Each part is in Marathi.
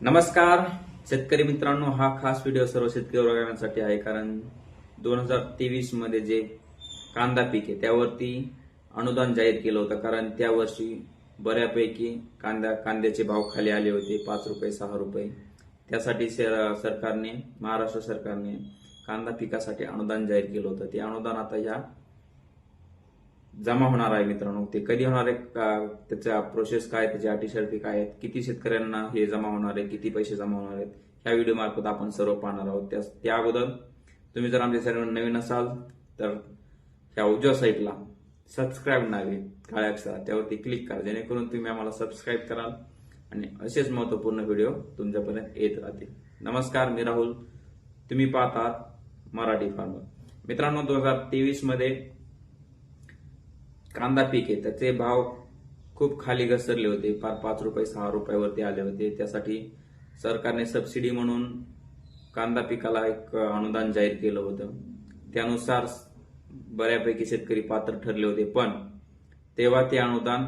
नमस्कार. शेतकरी मित्रांनो हा खास व्हिडिओ सर्व शेतकरी वर्गांसाठी आहे कारण दोन हजार तेवीसमध्ये जे कांदा पीक आहे त्यावरती अनुदान जाहीर केलं होतं कारण त्या वर्षी बऱ्यापैकी कांदा कांद्याचे भाव खाली आले होते पाच रुपये सहा रुपये. त्यासाठी सरकारने महाराष्ट्र सरकारने कांदा पिकासाठी अनुदान जाहीर केलं होतं. ते अनुदान आता या जमा होणार आहे मित्रांनो. ते कधी होणार आहे? का- त्याच्या प्रोसेस काय त्याची अटी शर्ती काय आहेत? किती शेतकऱ्यांना हे जमा होणार आहे? किती पैसे जमा होणार आहेत? ह्या व्हिडिओ मार्फत आपण सर्व पाहणार आहोत. त्या अगोदर तुम्ही जर आमच्या चॅनल नवीन असाल तर ह्या उजव्या साईटला सबस्क्राईब नावे काळ्या अक्षरात त्यावरती क्लिक करा. जेणेकरून तुम्ही आम्हाला सबस्क्राईब कराल आणि असेच महत्त्वपूर्ण व्हिडिओ तुमच्यापर्यंत येत राहतील. नमस्कार मी राहुल. तुम्ही पाहतात मराठी फार्मर. मित्रांनो दोन हजार तेवीसमध्ये कांदा पीक आहे. त्याचे भाव खूप खाली घसरले होते. फार पाच रुपये सहा रुपयावरती आले होते. त्यासाठी सरकारने सबसिडी म्हणून कांदा पिकाला एक अनुदान जाहीर केलं होतं. त्यानुसार बऱ्यापैकी शेतकरी पात्र ठरले होते. पण तेव्हा ते अनुदान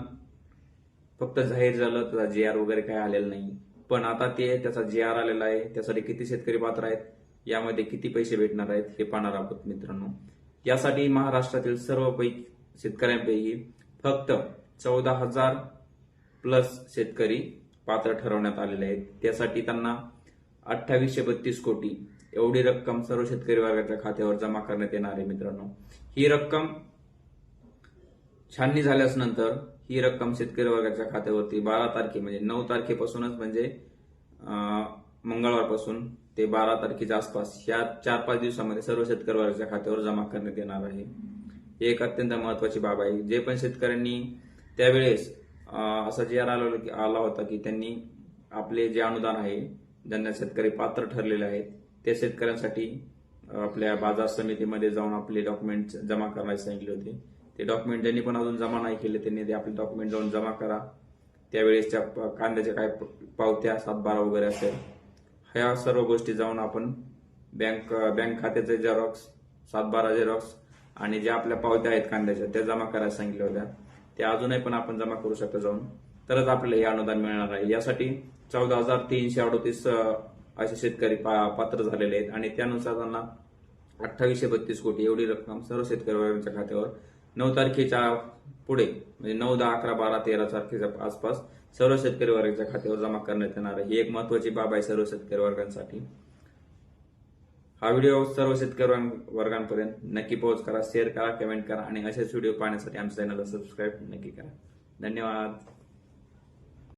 फक्त जाहीर झालं. त्याचा जी आर वगैरे काय आलेलं नाही. पण आता ते त्याचा जी आर आलेला आहे. त्यासाठी किती शेतकरी पात्र आहेत? यामध्ये किती पैसे भेटणार आहेत? हे पाहणार आहोत मित्रांनो. यासाठी महाराष्ट्रातील सर्व पैकी शेतकऱ्यांपैकी फक्त चौदा हजार प्लस शेतकरी पात्र ठरवण्यात आलेले आहेत. त्यासाठी त्यांना अठ्ठावीसशे बत्तीस कोटी एवढी रक्कम सर्व शेतकरी वर्गाच्या खात्यावर जमा करण्यात येणार आहे मित्रांनो. ही रक्कम छाननी झाल्यास नंतर ही रक्कम शेतकरी वर्गाच्या खात्यावरती बारा तारखे म्हणजे नऊ तारखेपासूनच म्हणजे मंगळवारपासून ते बारा तारखेच्या आसपास या चार पाच दिवसामध्ये सर्व शेतकरी वर्गाच्या खात्यावर जमा करण्यात येणार आहे. ही एक अत्यंत महत्वाची बाब आहे. जे पण शेतकऱ्यांनी त्यावेळेस असा जे आला आला होता की त्यांनी आपले जे अनुदान आहे ज्यांना शेतकरी पात्र ठरलेले आहेत त्या शेतकऱ्यांसाठी आपल्या बाजार समितीमध्ये जाऊन आपले डॉक्युमेंट जमा करायला सांगितले होते. ते डॉक्युमेंट ज्यांनी पण अजून जमा नाही केले त्यांनी ते आपले डॉक्युमेंट जाऊन जमा करा. त्यावेळेसच्या प- कांद्याच्या काय पावत्या सातबारा वगैरे असेल. ह्या सर्व गोष्टी जाऊन आपण बँक बँक खात्याचे झेरॉक्स सातबारा झेरॉक्स आणि ज्या आपल्या पावत्या आहेत कांद्याच्या त्या जमा करायला सांगितल्या होत्या. त्या अजूनही पण आपण जमा करू शकतो जाऊन. तरच आपल्याला हे अनुदान मिळणार आहे. यासाठी चौदा हजार तीनशे अडोतीस असे शेतकरी पा- पात्र झालेले आहेत. आणि त्यानुसार त्यांना अठ्ठावीसशे बत्तीस कोटी एवढी रक्कम सर्व शेतकरी वर्गांच्या खात्यावर नऊ तारखेच्या पुढे म्हणजे नऊ दहा अकरा बारा तेरा तारखेच्या आसपास सर्व शेतकरी वर्गाच्या खात्यावर जमा करण्यात येणार आहे. ही एक महत्वाची बाब आहे सर्व शेतकरी वर्गांसाठी. हा व्हिडिओ सर्व शेतकरी वर्गांपर्यंत नक्की पोहोच करा शेअर करा कमेंट करा आणि असेच व्हिडिओ पाहण्यासाठी आमच्या चॅनलला सबस्क्राईब नक्की करा. धन्यवाद.